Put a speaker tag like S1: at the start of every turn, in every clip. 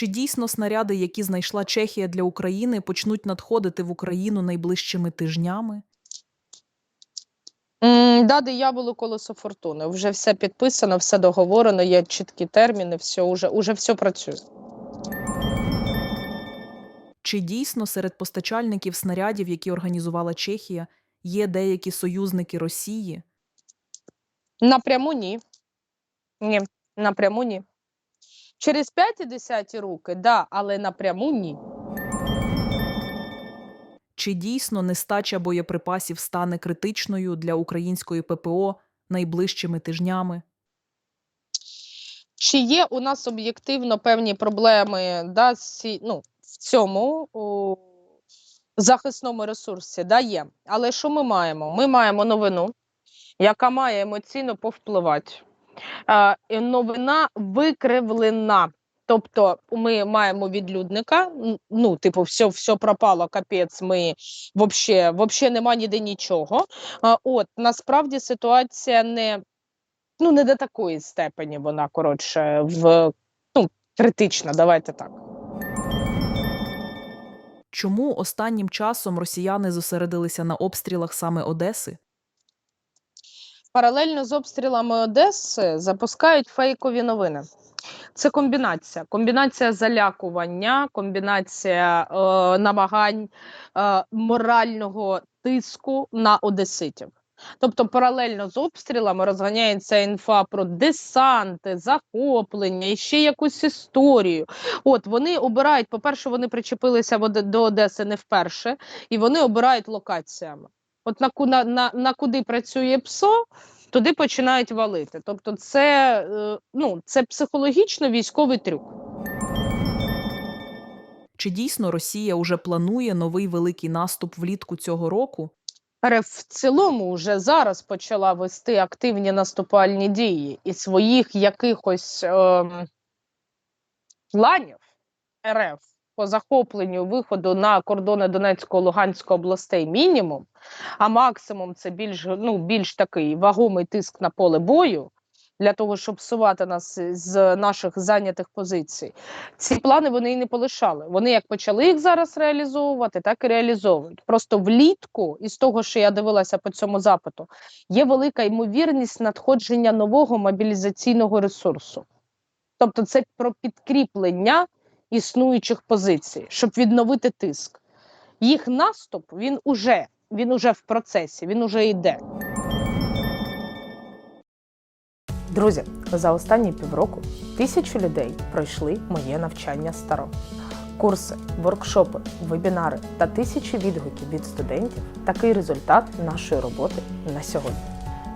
S1: Чи дійсно снаряди, які знайшла Чехія для України, почнуть надходити в Україну найближчими тижнями?
S2: Да, дияволу колесо фортуни. Вже все підписано, все договорено, є чіткі терміни, все уже, уже все працює.
S1: Чи дійсно серед постачальників снарядів, які організувала Чехія, є деякі союзники Росії?
S2: Напряму ні. Ні, напряму ні. Через п'яті десяті руки, да, але напряму ні.
S1: Чи дійсно нестача боєприпасів стане критичною для української ППО найближчими тижнями?
S2: Чи є у нас об'єктивно певні проблеми да, сі- ну, в цьому о, захисному ресурсі? Да, є. Але що ми маємо? Ми маємо новину, яка має емоційно повпливати. Е, новина викривлена. Тобто ми маємо відлюдника, ну, типу, все, все пропало, капець, ми вообще, вообще нема ніде нічого. А, от, насправді ситуація не, ну, не до такої степені вона, коротше, в, ну, критична, давайте так.
S1: Чому останнім часом росіяни зосередилися на обстрілах саме Одеси?
S2: Паралельно з обстрілами Одеси запускають фейкові новини. Це комбінація. Комбінація залякування, комбінація е, намагань е, морального тиску на одеситів. Тобто, паралельно з обстрілами розганяється інфа про десанти, захоплення і ще якусь історію. От вони обирають, по-перше, вони причепилися до Одеси не вперше, і вони обирають локаціями. От на, на, на, на куди працює ПСО, туди починають валити. Тобто, це, е, ну, це психологічно військовий трюк.
S1: Чи дійсно Росія уже планує новий великий наступ влітку цього року?
S2: РФ в цілому вже зараз почала вести активні наступальні дії і своїх якихось ем, планів РФ по захопленню виходу на кордони Донецького Луганської областей мінімум, а максимум це більш ну більш такий вагомий тиск на поле бою для того, щоб сувати нас з наших зайнятих позицій. Ці плани вони і не полишали. Вони як почали їх зараз реалізовувати, так і реалізовують. Просто влітку, із того, що я дивилася по цьому запиту, є велика ймовірність надходження нового мобілізаційного ресурсу. Тобто, це про підкріплення існуючих позицій, щоб відновити тиск. Їх наступ він уже, він уже в процесі, він уже йде. Друзі, за останні півроку тисячі людей пройшли моє навчання старо. Курси, воркшопи, вебінари та тисячі відгуків від студентів такий результат нашої роботи на сьогодні.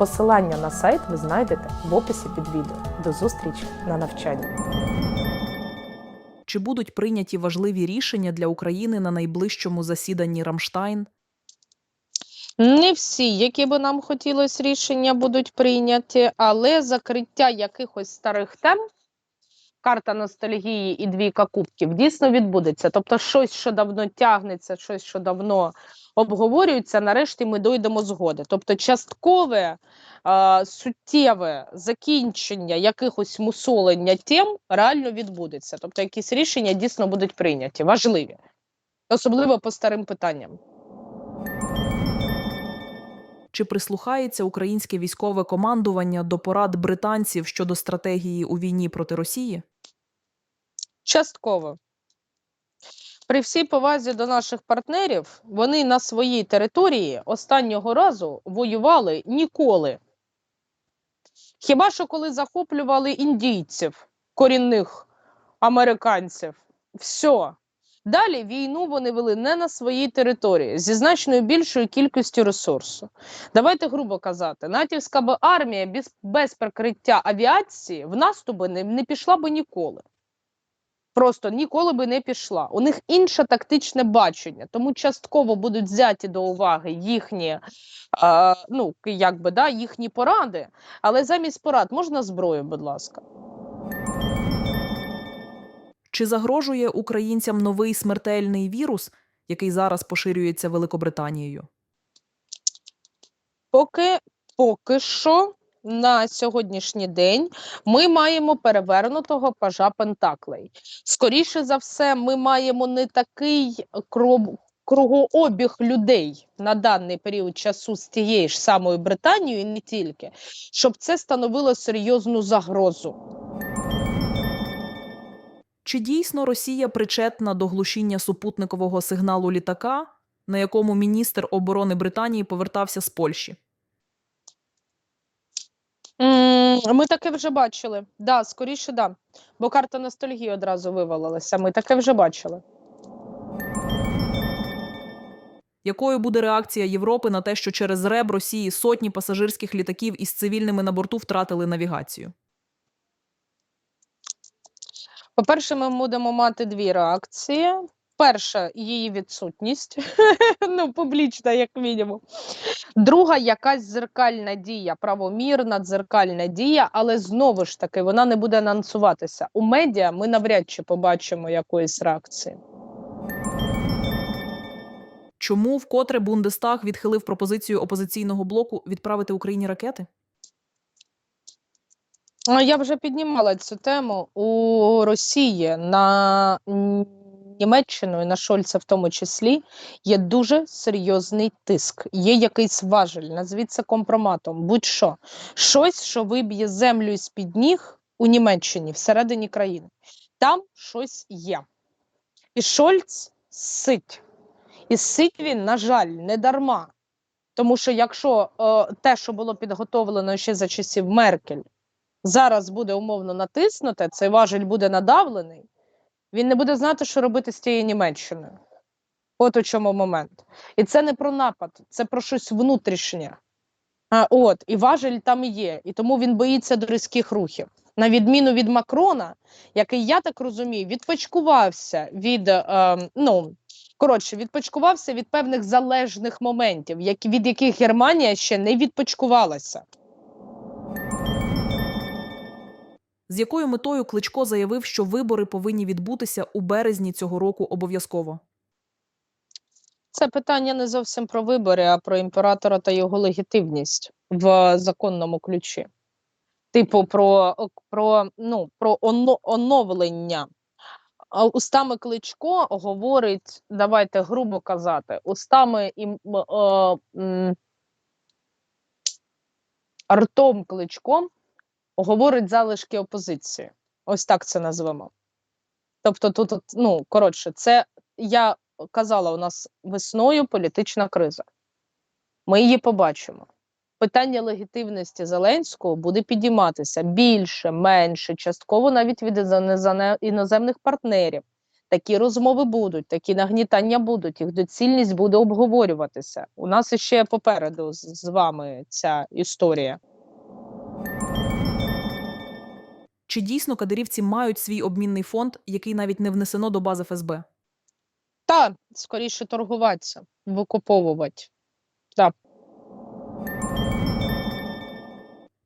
S2: Посилання на сайт ви знайдете в описі під відео. До зустрічі на навчанні.
S1: Чи будуть прийняті важливі рішення для України на найближчому засіданні Рамштайн?
S2: Не всі, які би нам хотілося рішення, будуть прийняті, але закриття якихось старих тем, карта ностальгії і двійка кубків, дійсно відбудеться. Тобто, щось, що давно тягнеться, щось, що давно обговорюється, нарешті ми дойдемо згоди. Тобто, часткове е, суттєве закінчення якихось мусолення тем реально відбудеться. Тобто, якісь рішення дійсно будуть прийняті, важливі, особливо по старим питанням.
S1: Чи прислухається українське військове командування до порад британців щодо стратегії у війні проти Росії?
S2: Частково. При всій повазі до наших партнерів, вони на своїй території останнього разу воювали ніколи. Хіба що коли захоплювали індійців, корінних американців. Все. Далі війну вони вели не на своїй території зі значною більшою кількістю ресурсу. Давайте грубо казати, натівська б армія без, без прикриття авіації в наступ би не, не пішла би ніколи. Просто ніколи би не пішла. У них інше тактичне бачення, тому частково будуть взяті до уваги їхні, е, ну якби да, їхні поради, але замість порад можна зброю, будь ласка.
S1: Чи загрожує українцям новий смертельний вірус, який зараз поширюється Великобританією?
S2: Поки поки що на сьогоднішній день ми маємо перевернутого пажа Пентаклей. Скоріше за все, ми маємо не такий кругообіг людей на даний період часу з тією ж самою Британією, і не тільки, щоб це становило серйозну загрозу.
S1: Чи дійсно Росія причетна до глушіння супутникового сигналу літака, на якому міністр оборони Британії повертався з Польщі?
S2: Ми таке вже бачили. Да, скоріше, да. Бо карта ностальгії одразу вивалилася. Ми таке вже бачили.
S1: Якою буде реакція Європи на те, що через РЕБ Росії сотні пасажирських літаків із цивільними на борту втратили навігацію?
S2: По-перше, ми будемо мати дві реакції. Перша її відсутність, ну, публічна, як мінімум. Друга якась дзеркальна дія, правомірна дзеркальна дія, але знову ж таки вона не буде анонсуватися. У медіа ми навряд чи побачимо якоїсь реакції.
S1: Чому вкотре Бундестаг відхилив пропозицію опозиційного блоку відправити Україні ракети?
S2: Я вже піднімала цю тему у Росії на і на Шольца в тому числі є дуже серйозний тиск. Є якийсь важель, назвіть це компроматом, будь-що. Щось, що виб'є землю з-під ніг у Німеччині всередині країни. Там щось є. І Шольц сить. І сить він, на жаль, не дарма. Тому що якщо е, те, що було підготовлено ще за часів Меркель, зараз буде умовно натиснуте, цей важель буде надавлений, він не буде знати, що робити з тією Німеччиною. От у чому момент. І це не про напад, це про щось внутрішнє. А, от, і важель там є, і тому він боїться до різких рухів. На відміну від Макрона, який, я так розумію, відпочкувався від, е, ну, коротше, відпочкувався від певних залежних моментів, які, від яких Германія ще не відпочкувалася.
S1: З якою метою Кличко заявив, що вибори повинні відбутися у березні цього року обов'язково?
S2: Це питання не зовсім про вибори, а про імператора та його легітимність в законному ключі. Типу, про, про, ну, про оно, оновлення. Устами Кличко говорить, давайте грубо казати, устами і е, м, ртом Кличко говорить залишки опозиції. Ось так це назвемо. Тобто, тут, ну, коротше, це я казала, у нас весною політична криза. Ми її побачимо. Питання легітимності Зеленського буде підійматися більше, менше, частково навіть від іноземних партнерів. Такі розмови будуть, такі нагнітання будуть, їх доцільність буде обговорюватися. У нас іще попереду з, вами ця історія.
S1: Чи дійсно кадирівці мають свій обмінний фонд, який навіть не внесено до бази ФСБ?
S2: Та скоріше торгуватися, викуповувати. Так.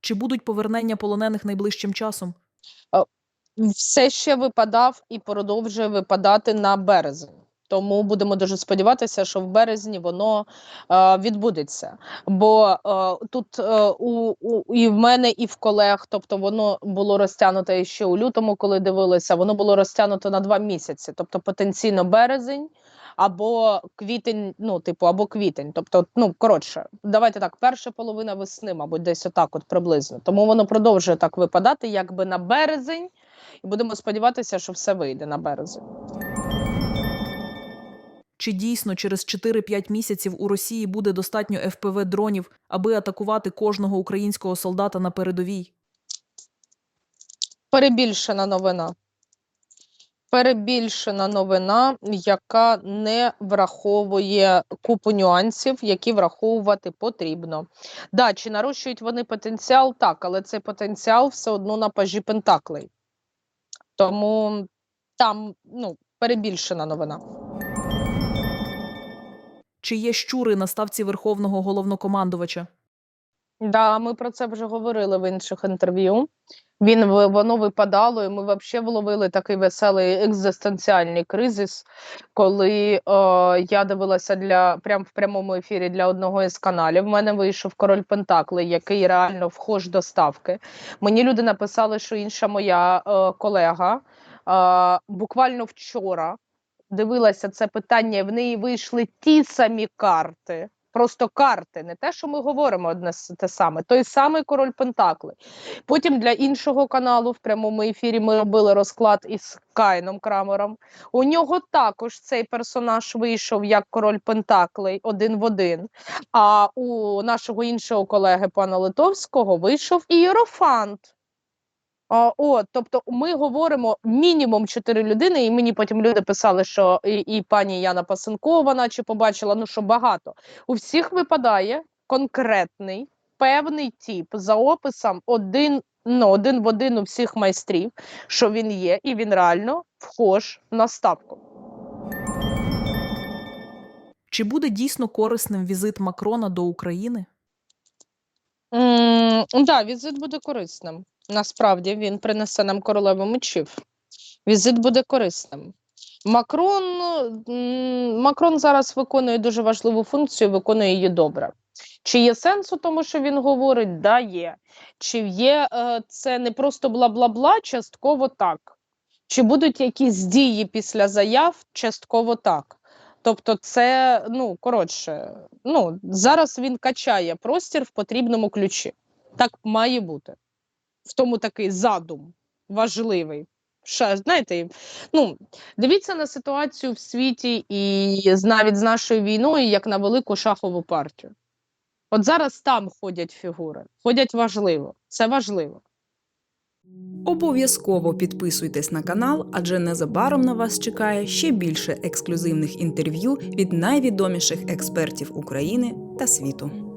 S1: Чи будуть повернення полонених найближчим часом?
S2: все ще випадав і продовжує випадати на березень. Тому будемо дуже сподіватися, що в березні воно е, відбудеться. Бо е, тут е, у, у і в мене, і в колег, тобто воно було розтягнуто ще у лютому, коли дивилися, воно було розтягнуто на два місяці, тобто потенційно березень. Або квітень, ну типу, або квітень. Тобто, ну коротше, давайте так, перша половина весни, мабуть, десь отак, от приблизно. Тому воно продовжує так випадати, якби на березень, і будемо сподіватися, що все вийде на березень.
S1: Чи дійсно через 4-5 місяців у Росії буде достатньо ФПВ дронів, аби атакувати кожного українського солдата на передовій?
S2: Перебільшена новина. Перебільшена новина, яка не враховує купу нюансів, які враховувати потрібно. Да, чи нарощують вони потенціал? Так, але цей потенціал все одно на пажі Пентаклей. Тому Там ну, перебільшена новина.
S1: Чи є щури на ставці верховного головнокомандувача?
S2: Да, ми про це вже говорили в інших інтерв'ю. Він воно випадало, і ми взагалі вловили такий веселий екзистенціальний кризис, коли е, я дивилася для прям в прямому ефірі для одного із каналів. В мене вийшов король Пентакли, який реально вхож до ставки. Мені люди написали, що інша моя е, колега е, буквально вчора дивилася це питання, в неї вийшли ті самі карти. Просто карти, не те, що ми говоримо одне те саме, той самий король Пентакли. Потім для іншого каналу в прямому ефірі ми робили розклад із Кайном Крамером. У нього також цей персонаж вийшов як король Пентаклей один в один. А у нашого іншого колеги пана Литовського вийшов ієрофант. От, тобто ми говоримо мінімум чотири людини, і мені потім люди писали, що і, і пані Яна Пасенкова, наче побачила, ну що багато. У всіх випадає конкретний певний тип за описом один, ну, один в один у всіх майстрів, що він є, і він реально вхож на ставку.
S1: Чи буде дійсно корисним візит Макрона до України?
S2: Так, да, візит буде корисним. Насправді він принесе нам королеву мечів. Візит буде корисним. Макрон, Макрон зараз виконує дуже важливу функцію, виконує її добре. Чи є сенс у тому, що він говорить? Да, є. Чи є е, це не просто бла-бла-бла, частково так. Чи будуть якісь дії після заяв? Частково так. Тобто, це, ну, коротше, ну, зараз він качає простір в потрібному ключі. Так має бути. В тому такий задум важливий. Ще, знаєте, ну, дивіться на ситуацію в світі і навіть з нашою війною, як на велику шахову партію. От зараз там ходять фігури, ходять важливо. Це важливо.
S3: Обов'язково підписуйтесь на канал, адже незабаром на вас чекає ще більше ексклюзивних інтерв'ю від найвідоміших експертів України та світу.